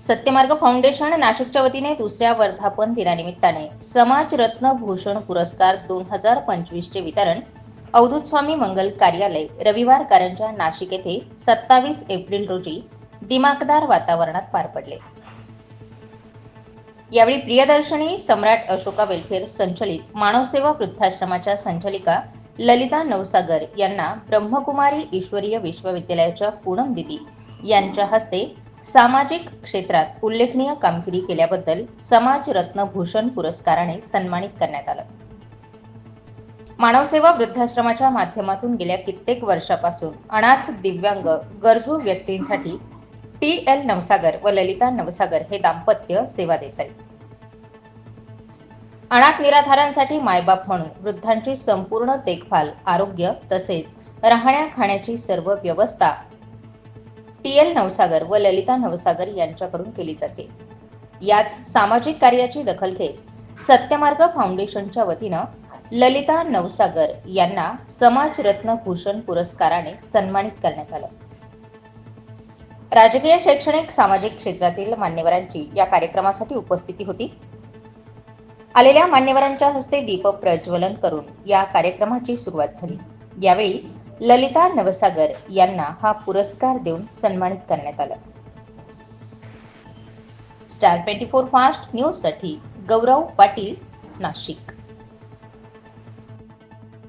सत्यमार्ग foundation नाशिकच्या वतीने दुसऱ्या वर्धापन दिनानिमित्ताने समाजरत्न भूषण पुरस्कार दोन हजार पंचवीसचे वितरण अवधूत स्वामी मंगल कार्यालय रविवार कारंजा नाशिक येथे सत्तावीस एप्रिल रोजी दिमाखदार वातावरणात पार पडले. यावेळी प्रियदर्शनी सम्राट अशोका वेलफेअर संचलित मानवसेवा वृद्धाश्रमाच्या संचालिका ललिता नवसागर यांना ब्रह्मकुमारी ईश्वरीय विश्वविद्यालयाच्या पूनम दिदी यांच्या हस्ते सामाजिक क्षेत्रात उल्लेखनीय कामगिरी केल्याबद्दल समाजरत्न भूषण पुरस्काराने सन्मानित करण्यात आलं. मानवसेवा वृद्धाश्रमाच्या माध्यमातून गेल्या कित्येक वर्षापासून अनाथ दिव्यांग गरजू व्यक्तींसाठी टी एल नवसागर व ललिता नवसागर हे दाम्पत्य सेवा देत आहे अनाथ निराधारांसाठी मायबाप म्हणून वृद्धांची संपूर्ण देखभाल आरोग्य तसेच राहण्या खाण्याची सर्व व्यवस्था टी एल नवसागर व ललिता नवसागर यांच्याकडून केली जाते. याच सामाजिक कार्याची दखल घेत सत्यमार्ग फाउंडेशनच्या वतीनं ललिता नवसागर यांना समाजरत्न भूषण पुरस्काराने सन्मानित करण्यात आलं. राजकीय शैक्षणिक सामाजिक क्षेत्रातील मान्यवरांची या कार्यक्रमासाठी उपस्थिती होती. आलेल्या मान्यवरांच्या हस्ते दीप प्रज्वलन करून या कार्यक्रमाची सुरुवात झाली. यावेळी ललिता नवसागर यांना हा पुरस्कार देऊन सन्मानित करण्यात आलं. स्टार ट्वेंटी फोर फास्ट न्यूजसाठी गौरव पाटील नाशिक.